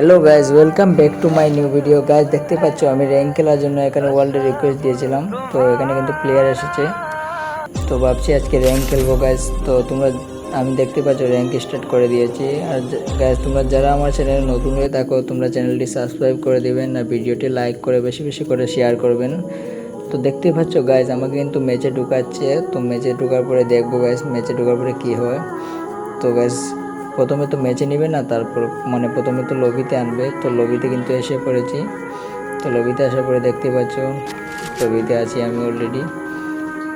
Hello guys welcome back to my new video guys দেখতে পাচ্ছ, আমি র্যাঙ্ক খেলার জন্য এখানে ওয়ার্ল্ডে রিকোয়েস্ট দিয়েছিলাম। তো এখানে কিন্তু প্লেয়ার এসেছে। তো ভাবছি আজকে র্যাঙ্ক খেলব গাইজ তো তোমরা, আমি দেখতে পাচ্ছ র্যাঙ্ক স্টার্ট করে দিয়েছি। আর গাইজ তোমরা যারা আমার চ্যানেলে নতুন হয়ে থাকো, তোমরা চ্যানেলটি সাবস্ক্রাইব করে দিবেন আর ভিডিওটি লাইক করে বেশি বেশি করে শেয়ার করবেন। তো দেখতে পাচ্ছ গাইজ আমাকে কিন্তু ম্যাচে ঢুকাচ্ছে। তো ম্যাচে ঢোকার পরে দেখব গাইজ ম্যাচে ঢোকার পরে কী হয়। তো গাইজ প্রথমে তো ম্যাচে নেবে না, তারপর মানে প্রথমে তো লবিতে আনবে। তো লবিতে কিন্তু এসে পড়েছি। তো লবিতে আসার পরে দেখতে পাচ্ছ লবিতে আছি আমি অলরেডি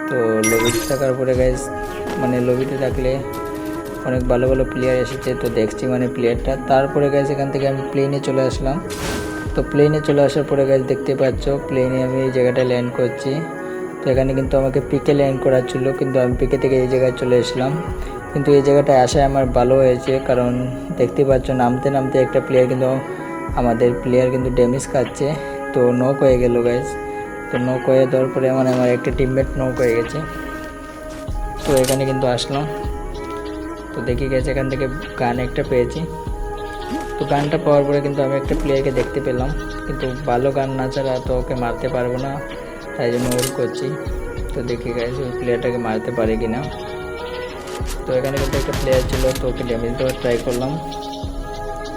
তো লবিতে থাকার পরে গাইজ মানে লবিতে থাকলে অনেক ভালো ভালো প্লেয়ার এসেছে। তো দেখছি মানে প্লেয়ারটা তারপরে গাইজ এখান থেকে আমি প্লেনে চলে আসলাম। তো প্লেনে চলে আসার পরে গাইজ দেখতে পাচ্ছ প্লেনে আমি এই জায়গাটায় ল্যান্ড করছি। তো এখানে কিন্তু আমাকে পিকে ল্যান্ড করার ছিল, কিন্তু আমি পিকে থেকে এই জায়গায় চলে এসলাম। কিন্তু এই জায়গাটায় আসায় আমার ভালো হয়েছে, কারণ দেখতে পাচ্ছ নামতে নামতে একটা প্লেয়ার কিন্তু আমাদের প্লেয়ার কিন্তু ড্যামেজ খাচ্ছে। তো নক হয়ে গেল গাইজ তো নক হয়ে দেওয়ার পরে মানে আমার একটা টিমমেট নক হয়ে গেছে। তো এখানে কিন্তু আসলাম। তো দেখি গেছে এখান থেকে গান একটা পেয়েছি। তো গানটা পাওয়ার পরে কিন্তু আমি একটা প্লেয়ারকে দেখতে পেলাম। কিন্তু ভালো গান না ছাড়া তো ওকে মারতে পারব না, তাই জন্য হোল্ড করছি। তো দেখি গেছে ওই প্লেয়ারটাকে মারতে পারে কি না তো এখানে কিন্তু একটা প্লেয়ার ছিল, তো ওকে ড্যামেজ দেওয়ার ট্রাই করলাম।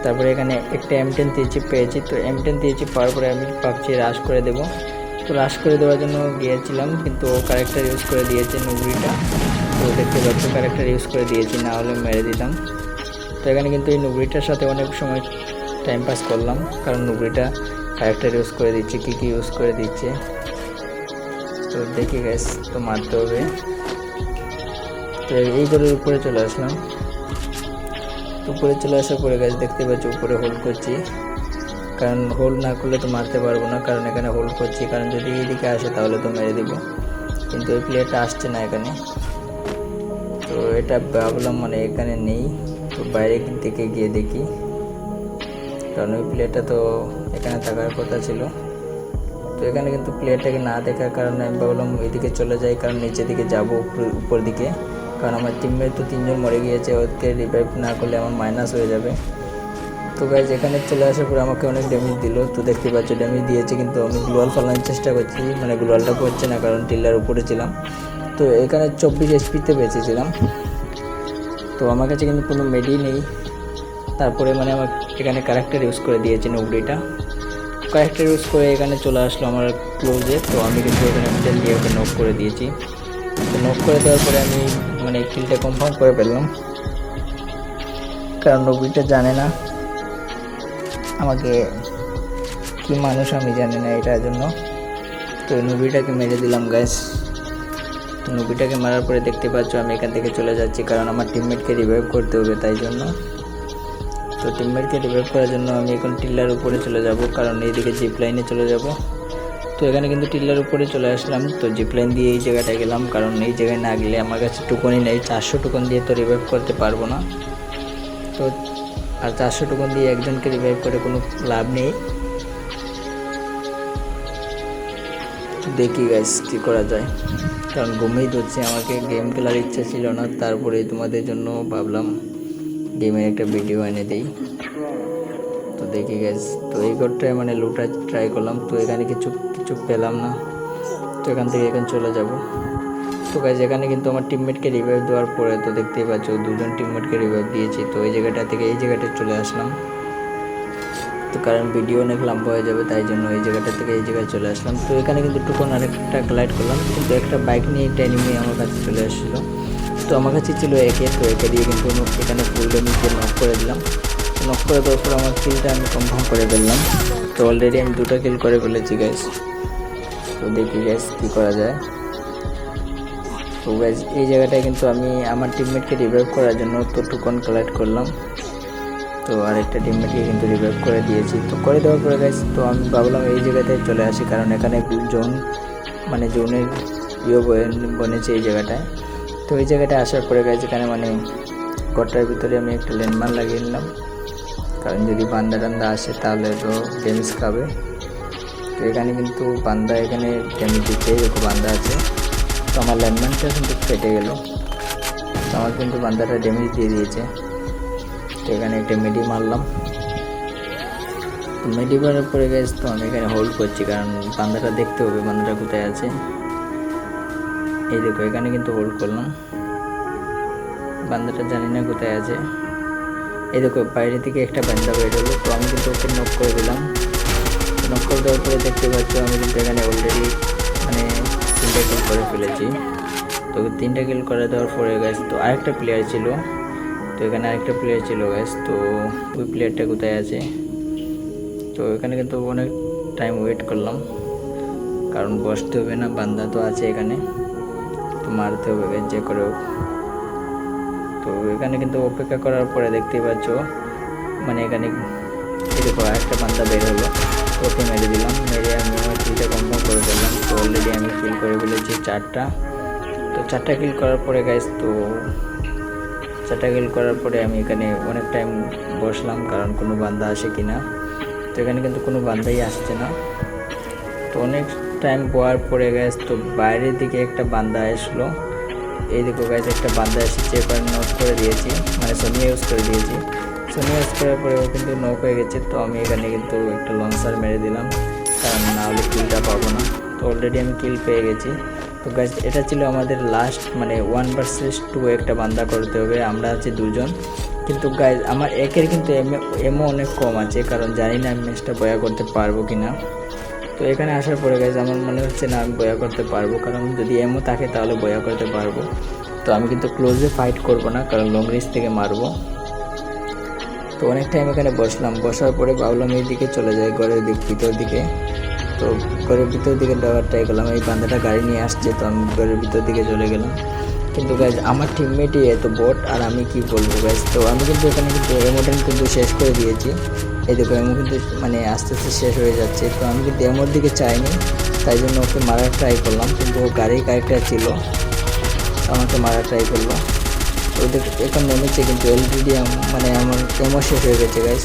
তারপরে এখানে একটা এম টেন দিয়েছি পেয়েছি, তো এম টেন দিয়েছি পাওয়ার পরে আমি ভাবছি রাশ করে দেবো। তো রাশ করে দেওয়ার জন্য গিয়েছিলাম, কিন্তু ও ক্যারেক্টার ইউজ করে দিয়েছে নুবরিটা। তো দেখতে পাচ্ছ ক্যারেক্টার ইউজ করে দিয়েছি, না হলে মেরে দিতাম। তো এখানে কিন্তু এই নুবরিটার সাথে অনেক সময় টাইম পাস করলাম, কারণ নুবরিটা ক্যারেক্টার ইউজ করে দিচ্ছে, কী কী ইউজ করে দিচ্ছে। তো দেখি গ্যাস তো মারতে হবে। তো এই ঘরের উপরে চলে আসলাম। উপরে চলে আসার পরে গাছ দেখতে পাচ্ছি উপরে হোল্ড করছি। কারণ হোল্ড না করলে তো মারতে পারব না, কারণ এখানে হোল্ড করছি। কারণ যদি এদিকে আসে তাহলে তো মেরে দিব। কিন্তু ওই প্লেয়ারটা আসছে না এখানে। তো এটা ভাবলাম মানে এখানে নেই। তো বাইরে থেকে গিয়ে দেখি। কারণ ওই প্লেয়ারটা তো এখানে থাকার কথা ছিল। তো এখানে কিন্তু প্লেয়ারটাকে না দেখার কারণে আমি ভাবলাম ওইদিকে চলে যাই, কারণ নিচের দিকে যাব উপর দিকে। কারণ আমার টিমমেট তো তিনজন মরে গিয়েছে, ওদেরকে রিভাইভ না করলে আমার মাইনাস হয়ে যাবে। তো গাইজ এখানে চলে আসার পরে আমাকে অনেক ড্যামেজ দিল। তো দেখতে পাচ্ছ ড্যামেজ দিয়েছে কিন্তু আমি গ্লোয়াল ফালানোর চেষ্টা করছি মানে গ্লোয়ালটা করছে না কারণ টিল্লার উপরে ছিলাম। তো এখানে চব্বিশ এইচপিতে বেঁচেছিলাম। তো আমার কাছে কিন্তু কোনো মেডি নেই। তারপরে মানে আমার এখানে ক্যারেক্টার ইউজ করে দিয়েছে নবরিটা। ক্যারেক্টার ইউজ করে এখানে চলে আসলো আমার ক্লোজে তো আমি কিন্তু এখানে মেডেল দিয়ে ওকে করে দিয়েছি। নক করে দেওয়ার পরে আমি মানে কিলটা কনফার্ম করে ফেললাম। কারণ নবীটা জানে না। আমাকে কি মানুষ আমি জানি না এটার জন্য। তো নবীটাকে মেরে দিলাম গ্যাস নবীটাকে মারার পরে দেখতে পাচ্ছ আমি এখান থেকে চলে যাচ্ছি, কারণ আমার টিমমেটকে রিভাইভ করতে হবে তাই জন্য। তো টিমমেটকে রিভাইভ করার জন্য আমি এখন টিল্লার উপরে চলে যাব, কারণ এইদিকে জিপ লাইনে চলে যাব। তো এখানে কিন্তু টিল্লার উপরে চলে আসলাম। তো জিপ লাইন দিয়ে এই জায়গাটায় গেলাম, কারণ এই জায়গায় না গেলে আমার কাছে টুকনই নেই। চারশো টুকন দিয়ে তো রিভাইভ করতে পারব না। তো আর চারশো টুকন দিয়ে একজনকে রিভাইভ করে কোনো লাভ নেই। দেখি গাইস কী করা যায়। কারণ ঘুমিয়ে ধরছে, আমাকে গেম খেলার ইচ্ছা ছিল না। তারপরে তোমাদের জন্য ভাবলাম গেমের একটা ভিডিও এনে দিই। তো দেখি গেছ তো এই ঘরটায় মানে লুটার ট্রাই করলাম। তো এখানে কিছু কিছু পেলাম না। তো এখান থেকে এখানে চলে যাব। তো গাইজ এখানে কিন্তু আমার টিমমেটকে রিভাইভ দেওয়ার পরে তো দেখতেই পাচ্ছ, দুজন টিমমেটকে রিভাইভ দিয়েছি। তো এই জায়গাটা থেকে এই জায়গাটায় চলে আসলাম। তো কারণ ভিডিও অনেক লম্বা হয়ে যাবে, তাই জন্য এই জায়গাটা থেকে এই জায়গায় চলে আসলাম। তো এখানে কিন্তু টুকন আরেকটা গ্লাইড করলাম, কিন্তু একটা বাইক নিয়ে একটা এনিমি আমার কাছে চলে আসছিল তো আমার কাছে ছিল একে তো একে দিয়ে কিন্তু এখানে ফুল ড্যামেজ দিয়ে নক করে দিলাম। নক করে দেওয়ার পর আমার কিলটা আমি কনফার্ম করে ফেললাম। তো অলরেডি আমি দুটো কিল করে ফেলেছি গ্যাস তো দেখি গ্যাস কী করা যায়। তো গ্যাস এই জায়গাটায় কিন্তু আমি আমার টিমমেটকে রিভাইভ করার জন্য তো টুকন কালেক্ট করলাম। তো আরেকটা টিমমেটকে কিন্তু রিভাইভ করে দিয়েছি। তো করে দেওয়ার পরে গ্যাস তো আমি ভাবলাম এই জায়গাতে চলে আসি, কারণ এখানে জোন মানে জোনের ইয়ে বনেছে এই জায়গাটায়। তো এই জায়গাটা আসার পরে গেছে এখানে মানে ঘরটার ভিতরে আমি একটা ল্যান্ডমার্ক লাগিয়ে নিলাম। কারণ যদি বান্দা টান্দা আসে তাহলে তো ড্যামেজ খাবে। তো এখানে কিন্তু বান্দা এখানে ড্যামেজ দিচ্ছে এরকম বান্দা আছে। তো আমার ল্যান্ডমার্কটা কিন্তু ফেটে গেল। তো আমার কিন্তু বান্দাটা ড্যামেজ দিয়ে দিয়েছে। তো এখানে একটা মেডি মারলাম। তো মেডিবারের পরে গেছে তো আমি এখানে হোল্ড করছি কারণ বান্দাটা দেখতে হবে বান্দাটা কোথায় আছে। এই দেখো, এখানে কিন্তু হোল্ড করলাম। বান্দাটা জানি না কোথায় আছে। এই দেখো, বাইরে থেকে একটা বান্দা বের হলো তো আমি কিন্তু ওকে নক করে দিলাম। নক করে দেওয়ার পরে দেখতে পাচ্ছ আমি কিন্তু এখানে অলরেডি মানে তিনটা কিল করে ফেলেছি। তো তিনটা কিল করে দেওয়ার পরে গেছে তো আরেকটা প্লেয়ার ছিল। তো এখানে আরেকটা প্লেয়ার ছিল গ্যাস তো ওই প্লেয়ারটা কোথায় আছে? তো এখানে কিন্তু অনেক টাইম ওয়েট করলাম। কারণ বসতে হবে না, বান্দা তো আছে এখানে। তো মারতে হবে যে করে হোক। তো এখানে কিন্তু অপেক্ষা করার পরে দেখতে পাচ্ছ মানে এখানে এরকম একটা বান্দা বের হলো। ওকে মেরে দিলাম। মেরে আমি আমার কিলটা করে ফেললাম। তো অলরেডি আমি কিল করে ফেলেছি চারটা। তো চারটা কিল করার পরে গাইস তো চারটা কিল করার পরে আমি এখানে অনেক টাইম বসলাম, কারণ কোনো বান্দা আসে কিনা। তো এখানে কিন্তু কোনো বান্দাই আসছে না। তো অনেক টাইম পর পরে গেছে তো বাইরের দিকে একটা বান্দা আসলো। এই দিকে গাছ একটা বান্দা এসেছে এবার নক করে দিয়েছি মানে সোনি ইউজ করে দিয়েছি। সোনি ইউজ করার পরে ও কিন্তু নক হয়ে গেছে, তো আমি এখানে কিন্তু একটা লঞ্চার মেরে দিলাম, কারণ না হলে কিলটা পাবো না। তো অলরেডি আমি কিল পেয়ে গেছি। তো গাছ এটা ছিল আমাদের লাস্ট মানে ওয়ান ভার্সেস টু একটা বান্দা করতে হবে, আমরা আছি দুজন। কিন্তু গাইজ আমার একের কিন্তু এমও অনেক কম আছে, কারণ জানি না আমি ম্যাচটা বয়া করতে পারব কি না তো এখানে আসার পরে গাইজ আমার মনে হচ্ছে না আমি বয়া করতে পারব। কারণ যদি এমও থাকে তাহলে বয়া করতে পারব। তো আমি কিন্তু ক্লোজে ফাইট করব না, কারণ লং রেঞ্জ থেকে মারবো। তো অনেক টাইম এখানে বসলাম। বসার পরে ভাবলাম এই দিকে চলে যায় ঘরের দিক ভিতর দিকে। তো ঘরের ভিতর দিকে যাওয়ার ট্রাই করলাম। এই বান্দাটা গাড়ি নিয়ে আসছে, তো আমি ঘরের ভিতর দিকে চলে গেলাম। কিন্তু গাইজ আমার টিমমেটই এত বট আর আমি কি বলব গাইজ তো আমি কিন্তু এখানে কিন্তু এমোটেন কিন্তু শেষ করে দিয়েছি। এই দেখো আমি কিন্তু মানে আস্তে আস্তে শেষ হয়ে যাচ্ছে। তো আমি কিন্তু এমন দিকে চাইনি, তাই জন্য ওকে মারার ট্রাই করলাম, কিন্তু ও গাড়ির কারেক্টার ছিল, আমাকে মারার ট্রাই করল। ওদের এখন নেমেছে কিন্তু এলবিডি মানে আমার কেমন শেষ হয়ে গেছে গাইজ